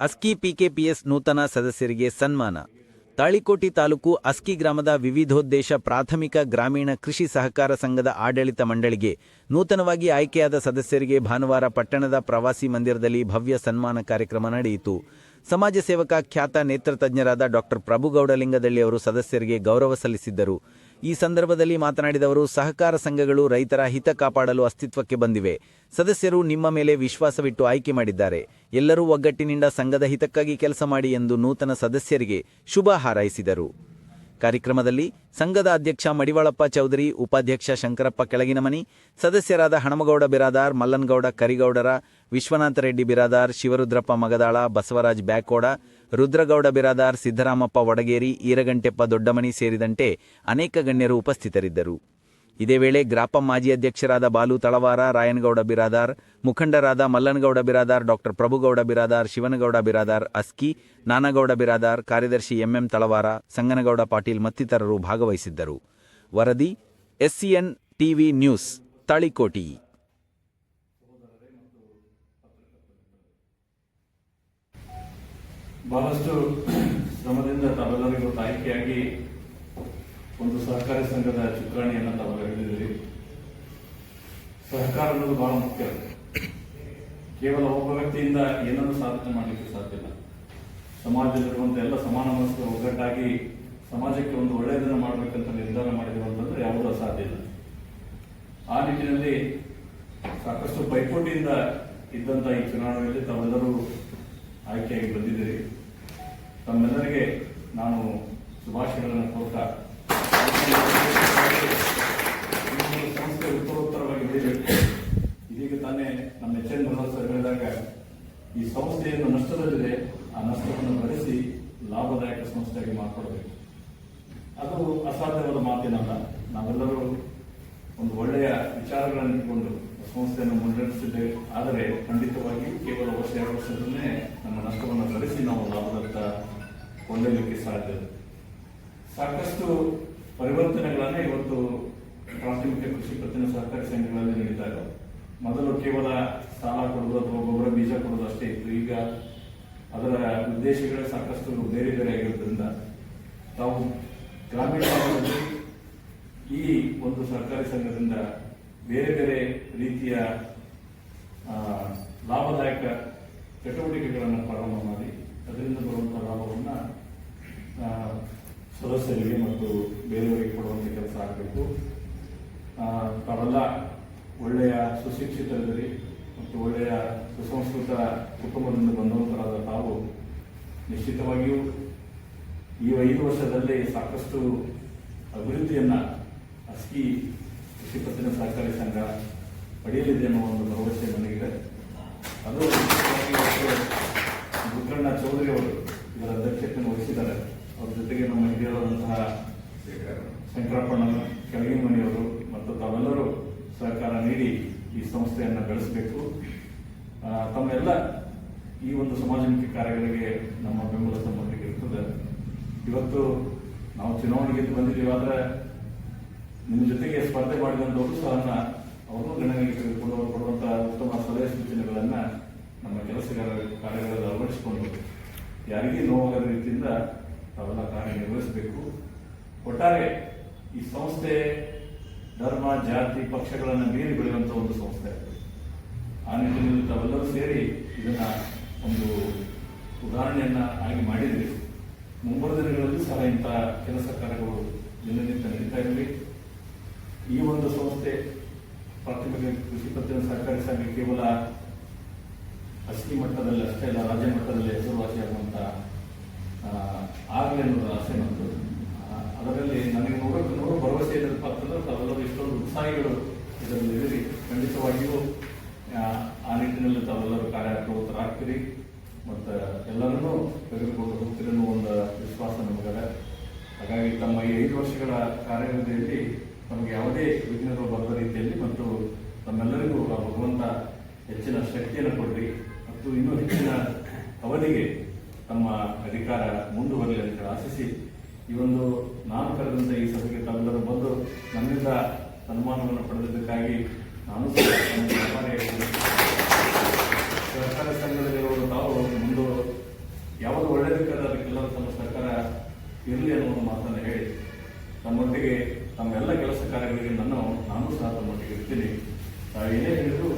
ಅಸ್ಕಿ PKPS ನೂತನ ಸದಸ್ಯರಿಗೆ ಸನ್ಮಾನ. ತಾಳಿಕೋಟಿ ತಾಲೂಕು ಅಸ್ಕಿ ಗ್ರಾಮದ ವಿವಿಧೋದ್ದೇಶ ಪ್ರಾಥಮಿಕ ಗ್ರಾಮೀಣ ಕೃಷಿ ಸಹಕಾರ ಸಂಘದ ಆಡಳಿತ ಮಂಡಳಿಗೆ ನೂತನವಾಗಿ ಆಯ್ಕೆಯಾದ ಸದಸ್ಯರಿಗೆ ಭಾನುವಾರ ಪಟ್ಟಣದ ಪ್ರವಾಸಿ ಮಂದಿರದಲ್ಲಿ ಭವ್ಯ ಸನ್ಮಾನ ಕಾರ್ಯಕ್ರಮ ನಡೆಯಿತು. ಸಮಾಜ ಸೇವಕ ಖ್ಯಾತ ನೇತೃತಜ್ಞರಾದ ಡಾಕ್ಟರ್ ಪ್ರಭುಗೌಡಲಿಂಗದಳ್ಳಿ ಅವರು ಸದಸ್ಯರಿಗೆ ಗೌರವ ಸಲ್ಲಿಸಿದ್ದರು. ಈ ಸಂದರ್ಭದಲ್ಲಿ ಮಾತನಾಡಿದವರು ಸಹಕಾರ ಸಂಘಗಳು ರೈತರ ಹಿತ ಕಾಪಾಡಲು ಅಸ್ತಿತ್ವಕ್ಕೆ ಬಂದಿವೆ. ಸದಸ್ಯರು ನಿಮ್ಮ ಮೇಲೆ ವಿಶ್ವಾಸವಿಟ್ಟು ಆಯ್ಕೆ ಮಾಡಿದ್ದಾರೆ. ಎಲ್ಲರೂ ಒಗ್ಗಟ್ಟಿನಿಂದ ಸಂಘದ ಹಿತಕ್ಕಾಗಿ ಕೆಲಸ ಮಾಡಿ ಎಂದು ನೂತನ ಸದಸ್ಯರಿಗೆ ಶುಭ ಹಾರೈಸಿದರು. ಕಾರ್ಯಕ್ರಮದಲ್ಲಿ ಸಂಘದ ಅಧ್ಯಕ್ಷ ಮಡಿವಾಳಪ್ಪ ಚೌಧರಿ, ಉಪಾಧ್ಯಕ್ಷ ಶಂಕರಪ್ಪ ಕೆಳಗಿನಮನಿ, ಸದಸ್ಯರಾದ ಹಣಮಗೌಡ ಬಿರಾದಾರ್, ಮಲ್ಲನ್ಗೌಡ ಕರಿಗೌಡರ, ವಿಶ್ವನಾಥ ರೆಡ್ಡಿ ಬಿರಾದಾರ್, ಶಿವರುದ್ರಪ್ಪ ಮಗದಾಳ, ಬಸವರಾಜ್ ಬ್ಯಾಕೋಡ ರುದ್ರಗೌಡ ಬಿರಾದಾರ್, ಸಿದ್ದರಾಮಪ್ಪ ವಡಗೇರಿ, ಈರಗಂಟೆಪ್ಪ ದೊಡ್ಡಮನಿ ಸೇರಿದಂತೆ ಅನೇಕ ಗಣ್ಯರು ಉಪಸ್ಥಿತರಿದ್ದರು. ಇದೇ ವೇಳೆ ಗ್ರಾಪಂ ಮಾಜಿ ಅಧ್ಯಕ್ಷರಾದ ಬಾಲು ತಳವಾರ, ರಾಯನಗೌಡ ಬಿರಾದಾರ್, ಮುಖಂಡರಾದ ಮಲ್ಲನಗೌಡ ಬಿರಾದಾರ್, ಡಾಕ್ಟರ್ ಪ್ರಭುಗೌಡ ಬಿರಾದಾರ್, ಶಿವನಗೌಡ ಬಿರಾದಾರ್, ಅಸ್ಕಿ, ನಾನಗೌಡ ಬಿರಾದಾರ್, ಕಾರ್ಯದರ್ಶಿ ಎಂಎಂ ತಳವಾರ, ಸಂಗನಗೌಡ ಪಾಟೀಲ್ ಮತ್ತಿತರರು ಭಾಗವಹಿಸಿದ್ದರು. ವರದಿ, ಎಸ್ಸಿಎನ್ ಟಿವಿ ನ್ಯೂಸ್, ತಾಳಿಕೋಟಿ. ಬಹಳಷ್ಟು ಶ್ರಮದಿಂದ ತಮ್ಮೆಲ್ಲರಿಗೂ ಆಯ್ಕೆಯಾಗಿ ಒಂದು ಸಹಕಾರಿ ಸಂಘದ ಚುಕ್ಕಾಣಿಯನ್ನು ತಾವು ಹಿಡಿದಿದ್ದೀರಿ ಸಹಕಾರ ಅನ್ನೋದು ಬಹಳ ಮುಖ್ಯ. ಕೇವಲ ಒಬ್ಬ ವ್ಯಕ್ತಿಯಿಂದ ಏನನ್ನು ಸಾಧನೆ ಮಾಡಲಿಕ್ಕೆ ಸಾಧ್ಯ ಇಲ್ಲ. ಸಮಾಜದಲ್ಲಿರುವಂಥ ಎಲ್ಲ ಸಮಾನ ಮನಸ್ಸು ಒಗ್ಗಟ್ಟಾಗಿ ಸಮಾಜಕ್ಕೆ ಒಂದು ಒಳ್ಳೆಯದನ್ನು ಮಾಡಬೇಕಂತ ನಿರ್ಧಾರ ಮಾಡಿದ್ರು ಅಂತಂದ್ರೆ ಯಾವುದೂ ಸಾಧ್ಯ ಇಲ್ಲ. ಆ ನಿಟ್ಟಿನಲ್ಲಿ ಸಾಕಷ್ಟು ಪೈಪೋಟಿಯಿಂದ ಇದ್ದಂಥ ಈ ಚುನಾವಣೆಯಲ್ಲಿ ತಾವೆಲ್ಲರೂ ಆಯ್ಕೆಯಾಗಿ ಬಂದಿದ್ದೀರಿ. ತಮ್ಮೆಲ್ಲರಿಗೆ ನಾನು ಶುಭಾಶಯಗಳನ್ನು ಕೋರ್ತಾ ಈ ಒಂದು ಸಂಸ್ಥೆ ಉತ್ತರೋತ್ತರವಾಗಿ ಬೆಳಿಬೇಕು ಇದೀಗ ತಾನೇ ನಮ್ಮ ಎಚ್ ಎನ್ ಸರ್ ಹೇಳಿದಾಗ ಈ ಸಂಸ್ಥೆಯನ್ನು ನಷ್ಟದಲ್ಲಿದೆ, ಆ ನಷ್ಟವನ್ನು ಭರಿಸಿ ಲಾಭದಾಯಕ ಸಂಸ್ಥೆಯಾಗಿ ಮಾಡಿಕೊಡಬೇಕು. ಅದು ಅಸಾಧ್ಯವಾದ ಮಾತಿನಲ್ಲ. ನಾವೆಲ್ಲರೂ ಒಂದು ಒಳ್ಳೆಯ ವಿಚಾರಗಳನ್ನು ಇಟ್ಟುಕೊಂಡು ಸಂಸ್ಥೆಯನ್ನು ಮುನ್ನಡೆಸಿದ್ದೇವೆ ಆದರೆ ಖಂಡಿತವಾಗಿ ಕೇವಲ ವರ್ಷ, ಎರಡು ವರ್ಷದಲ್ಲೇ ನಮ್ಮ ನಷ್ಟವನ್ನು ಭರಿಸಿ ನಾವು ಲಾಭದತ್ತ ಕೊಂಡೊಯ್ಯಲಿಕ್ಕೆ ಸಾಧ್ಯ ಸಾಕಷ್ಟು ಪರಿವರ್ತನೆಗಳನ್ನೇ ಇವತ್ತು ಪ್ರಾಥಮಿಕ ಕೃಷಿ ಪತ್ತಿನ ಸಹಕಾರಿ ಸಂಘಗಳಲ್ಲಿ ನಡೀತಾ ಇದ್ದಾವೆ ಮೊದಲು ಕೇವಲ ಸಾಲ ಕೊಡೋದು ಅಥವಾ ಗೊಬ್ಬರ ಬೀಜ ಕೊಡೋದು ಅಷ್ಟೇ ಇತ್ತು. ಈಗ ಅದರ ಉದ್ದೇಶಗಳೇ ಸಾಕಷ್ಟು ಬೇರೆ ಬೇರೆ ಆಗಿರೋದ್ರಿಂದ ತಾವು ಗ್ರಾಮೀಣ ಈ ಒಂದು ಸರ್ಕಾರಿ ಸಂಘದಿಂದ ಬೇರೆ ಬೇರೆ ರೀತಿಯ ಲಾಭದಾಯಕ ಚಟುವಟಿಕೆಗಳನ್ನು ಪ್ರಾರಂಭ ಮಾಡಿ ಅದರಿಂದ ಬರುವಂತಹ ಲಾಭವನ್ನು ಸದಸ್ಯರಿಗೆ ಮತ್ತು ಬೇರೆಯವರಿಗೆ ಕೊಡುವಂಥ ಕೆಲಸ ಆಗಬೇಕು. ತಾವೆಲ್ಲ ಒಳ್ಳೆಯ ಸುಶಿಕ್ಷಿತರಿದ್ದೀರಿ ಮತ್ತು ಒಳ್ಳೆಯ ಸುಸಂಸ್ಕೃತ ಕುಟುಂಬದಿಂದ ಬಂದವಂತರಾದ ತಾವು ನಿಶ್ಚಿತವಾಗಿಯೂ ಈ ಐದು ವರ್ಷದಲ್ಲಿ ಸಾಕಷ್ಟು ಅಭಿವೃದ್ಧಿಯನ್ನ ಅಸ್ಕಿ ಕೃಷಿ ಪತ್ತಿನ ಸಹಕಾರಿ ಸಂಘ ಪಡೆಯಲಿದೆ ಅನ್ನೋ ಒಂದು ಭರವಸೆ ನನಗಿದೆ. ಅದು ಮುಖಂಡ ಚೌಧರಿ ಅವರು ಇದರ ಅಧ್ಯಕ್ಷತೆಯನ್ನು ವಹಿಸಿದ್ದಾರೆ. ಅವರ ಜೊತೆಗೆ ನಮ್ಮ ಹಿರಿಯರಾದಂತಹ ಶಂಕರಪ್ಪಣ್ಣ ಕೆಳಗಿನ ಮನೆಯವರು ಮತ್ತು ತಾವೆಲ್ಲರೂ ಸಹಕಾರ ನೀಡಿ ಈ ಸಂಸ್ಥೆಯನ್ನು ಬೆಳೆಸಬೇಕು. ತಮ್ಮೆಲ್ಲ ಈ ಒಂದು ಸಮಾಜಮುಖಿ ಕಾರ್ಯಗಳಿಗೆ ನಮ್ಮ ಬೆಂಬಲ ಸಂಬಂಧಕ್ಕೆ ಇರ್ತದೆ. ಇವತ್ತು ನಾವು ಚುನಾವಣೆಗೆ ಬಂದಿದ್ದೀವಿ, ಆದರೆ ನಿಮ್ಮ ಜೊತೆಗೆ ಸ್ಪರ್ಧೆ ಮಾಡಿದಂಥವರು ಸಹ ಅವರು ಗಣನೆಗೆ ತೆಗೆದುಕೊಂಡು ಅವರು ಕೊಡುವಂತಹ ಉತ್ತಮ ಸಲಹೆ ಸೂಚನೆಗಳನ್ನ ನಮ್ಮ ಕೆಲಸಗಾರ ಕಾರ್ಯಗಳಲ್ಲಿ ಅಳವಡಿಸಿಕೊಂಡು ಯಾರಿಗೂ ನೋವಾಗದ ರೀತಿಯಿಂದ ತಾವೆಲ್ಲ ಕಾರ್ಯನಿರ್ವಹಿಸಬೇಕು ಒಟ್ಟಾರೆ ಈ ಸಂಸ್ಥೆ ಧರ್ಮ, ಜಾತಿ, ಪಕ್ಷಗಳನ್ನು ಮೀರಿ ಬೆಳೆಯುವಂಥ ಒಂದು ಸಂಸ್ಥೆ. ಆ ನಿಟ್ಟಿನಲ್ಲಿ ತಾವೆಲ್ಲರೂ ಸೇರಿ ಇದನ್ನ ಒಂದು ಉದಾಹರಣೆಯನ್ನ ಆಗಿ ಮಾಡಿದ್ರಿ. ಮುಂಬರುವ ದಿನಗಳಲ್ಲಿ ಸಹ ಇಂಥ ಕೆಲಸ ಕಾರ್ಯಗಳು ದಿನನಿತ್ಯ ನಡೀತಾ ಇರಲಿ. ಈ ಒಂದು ಸಂಸ್ಥೆ ಪ್ರಾಥಮಿಕ ಕೃಷಿ ಪತ್ತಿನ ಸಹಕಾರಿ ಸಂಘ ಕೇವಲ ಅಸ್ಥಿ ಮಟ್ಟದಲ್ಲಿ ಅಷ್ಟೇ ಅಲ್ಲ, ರಾಜ್ಯ ಮಟ್ಟದಲ್ಲಿ ಹೆಸರುವಾಸಿಯಾಗುವಂತ ಆಗಲಿ ಅನ್ನೋದು ಆಸೆ ನಂದು ಅದರಲ್ಲಿ ನನಗೆ ನೂರಕ್ಕೆ ನೂರು ಭರವಸೆ ಏನಪ್ಪ ಅಂತಂದ್ರೆ ತಾವೆಲ್ಲರೂ ಇಷ್ಟೊಂದು ಉತ್ಸಾಹಿಗಳು ಇದರಲ್ಲಿ ಇರಲಿ ಖಂಡಿತವಾಗಿಯೂ ಆ, ನಿಟ್ಟಿನಲ್ಲಿ ತಾವೆಲ್ಲರೂ ಕಾರ್ಯಪ್ರವೃತ್ತರಾಗ್ತೀರಿ ಮತ್ತು ಎಲ್ಲರನ್ನೂ ತೆಗೆದುಕೊಂಡು ಹೋಗ್ತೀರಿ ಅನ್ನೋ ಒಂದು ವಿಶ್ವಾಸ ನಮಗದ. ಹಾಗಾಗಿ ತಮ್ಮ ಈ ಐದು ವರ್ಷಗಳ ಕಾರ್ಯವಧಿಯಲ್ಲಿ ನಮಗೆ ಯಾವುದೇ ವಿಘ್ನಗಳು ಬರದ ರೀತಿಯಲ್ಲಿ ಮತ್ತು ತಮ್ಮೆಲ್ಲರಿಗೂ ಆ ಭಗವಂತ ಹೆಚ್ಚಿನ ಶಕ್ತಿಯನ್ನು ಕೊಡ್ರಿ. ಮತ್ತು ಇನ್ನೂ ಹೆಚ್ಚಿನ ಅವಧಿಗೆ ತಮ್ಮ ಅಧಿಕಾರ ಮುಂದುವರಲಿ ಅಂತ ಆಶಿಸಿ ಈ ಒಂದು ನಾನು ಈ ಸಭೆಗೆ ಸನ್ಮಾನವನ್ನು ಪಡೆದಿದ್ದಕ್ಕಾಗಿ ನಾನು ಸರ್ಕಾರ ಸಂಘದಲ್ಲಿರುವ ತಾವು ಮುಂದೆ ಯಾವುದು ಒಳ್ಳೆಯದಕ್ಕಾದ ಅದಕ್ಕೆಲ್ಲ ತಮ್ಮ ಸರ್ಕಾರ ಇರಲಿ ಅನ್ನೋ ಮಾತನ್ನು ಹೇಳಿ, ತಮ್ಮೊಟ್ಟಿಗೆ ತಮ್ಮೆಲ್ಲ ಕೆಲಸ ಕಾರ್ಯಗಳಿಗೆ ನಾನು ನಾನು ಸಹ ತಮ್ಮೊಟ್ಟಿಗೆ ಇರ್ತೀನಿ. ತಾವು ಏನೇ ಹೇಳಿದ್ರು